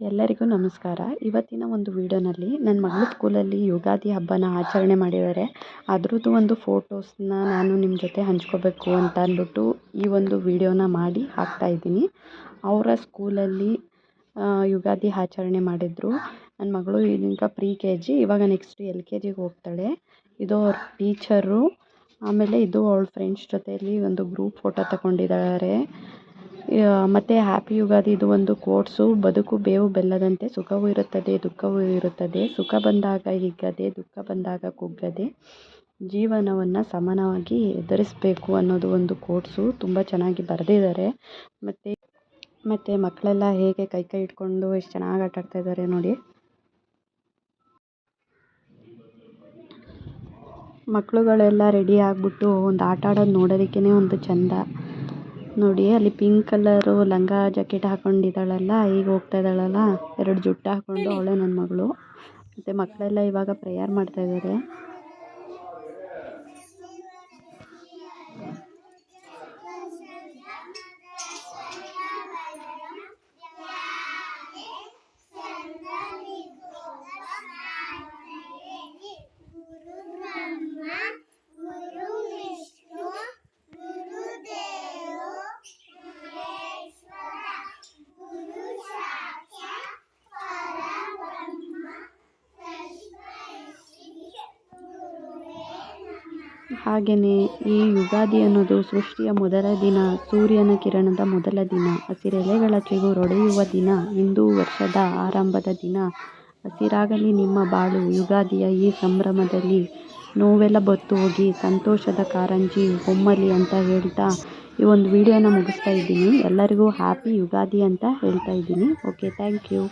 ಎಲ್ಲರಿಗೂ ನಮಸ್ಕಾರ. ಇವತ್ತಿನ ಒಂದು ವೀಡಿಯೋನಲ್ಲಿ ನನ್ನ ಮಗಳ ಸ್ಕೂಲಲ್ಲಿ ಯುಗಾದಿ ಹಬ್ಬನ ಆಚರಣೆ ಮಾಡಿದ್ದಾರೆ. ಅದರದ್ದು ಒಂದು ಫೋಟೋಸ್ನ ನಾನು ನಿಮ್ಮ ಜೊತೆ ಹಂಚ್ಕೋಬೇಕು ಅಂತ ಅಂದ್ಬಿಟ್ಟು ಈ ಒಂದು ವಿಡಿಯೋನ ಮಾಡಿ ಹಾಕ್ತಾ ಇದ್ದೀನಿ. ಅವರ ಸ್ಕೂಲಲ್ಲಿ ಯುಗಾದಿ ಆಚರಣೆ ಮಾಡಿದರು. ನನ್ನ ಮಗಳು ಈಗ ಪ್ರಿ ಕೆ ಜಿ ಇವಾಗ ನೆಕ್ಸ್ಟ್ ಎಲ್ ಕೆ ಜಿಗೆ ಹೋಗ್ತಾಳೆ. ಇದು ಅವ್ರ ಟೀಚರು. ಆಮೇಲೆ ಇದು ಅವಳ ಫ್ರೆಂಡ್ಸ್ ಜೊತೆಯಲ್ಲಿ ಒಂದು ಗ್ರೂಪ್ ಫೋಟೋ ತಗೊಂಡಿದ್ದಾರೆ. ಮತ್ತು ಹ್ಯಾಪಿ ಯುಗಾದಿ ಇದು ಒಂದು ಕೋಟ್ಸು ಬದುಕು ಬೇವು ಬೆಲ್ಲದಂತೆ ಸುಖವೂ ಇರುತ್ತದೆ, ದುಃಖವೂ ಇರುತ್ತದೆ. ಸುಖ ಬಂದಾಗ ಹಿಗ್ಗದೆ, ದುಃಖ ಬಂದಾಗ ಕುಗ್ಗದೆ. ಜೀವನವನ್ನು ಸಮಾನವಾಗಿ ಎದುರಿಸಬೇಕು ಅನ್ನೋದು ಒಂದು ಕೋಟ್ಸು ತುಂಬ ಚೆನ್ನಾಗಿ ಬರೆದಿದ್ದಾರೆ. ಮತ್ತು ಮತ್ತು ಮಕ್ಕಳೆಲ್ಲ ಹೇಗೆ ಕೈ ಕೈ ಇಟ್ಕೊಂಡು ಎಷ್ಟು ಚೆನ್ನಾಗಿ ಆಟ ಆಡ್ತಾ ಇದ್ದಾರೆ ನೋಡಿ. ಮಕ್ಕಳುಗಳೆಲ್ಲ ರೆಡಿ ಆಗಿಬಿಟ್ಟು ಒಂದು ಆಟ ಆಡೋದು ನೋಡೋದಕ್ಕೇ ಒಂದು ಚೆಂದ. ನೋಡಿ ಅಲ್ಲಿ ಪಿಂಕ್ ಕಲರ್ ಲಂಗ ಜಾಕೆಟ್ ಹಾಕೊಂಡಿದ್ದಾಳಲ್ಲ ಈಗ ಹೋಗ್ತಾ ಇದ್ದಾಳಲ್ಲ, ಎರಡು ಜುಟ್ಟು ಹಾಕೊಂಡು ಅವಳೆ ನನ್ನ ಮಗಳು. ಮತ್ತೆ ಮಕ್ಕಳೆಲ್ಲ ಇವಾಗ ಪ್ರೇಯರ್ ಮಾಡ್ತಾ ಇದ್ದಾರೆ ಹಾಗೆಯೇ ಈ ಯುಗಾದಿ ಅನ್ನೋದು ಸೃಷ್ಟಿಯ ಮೊದಲ ದಿನ, ಸೂರ್ಯನ ಕಿರಣದ ಮೊದಲ ದಿನ, ಹಸಿರೆಲೆಗಳ ಚಿಗುರೊಡೆಯುವ ದಿನ, ಹಿಂದೂ ವರ್ಷದ ಆರಂಭದ ದಿನ. ಹಸಿರಾಗಲಿ ನಿಮ್ಮ ಬಾಳು, ಯುಗಾದಿಯ ಈ ಸಂಭ್ರಮದಲ್ಲಿ ನೋವೆಲ್ಲ ಬತ್ತು ಹೋಗಿ ಸಂತೋಷದ ಕಾರಂಜಿ ಹೊಮ್ಮಲಿ ಅಂತ ಹೇಳ್ತಾ ಈ ಒಂದು ವಿಡಿಯೋನ ಮುಗಿಸ್ತಾ ಇದ್ದೀನಿ. ಎಲ್ಲರಿಗೂ ಹ್ಯಾಪಿ ಯುಗಾದಿ ಅಂತ ಹೇಳ್ತಾ ಇದ್ದೀನಿ. Okay thank you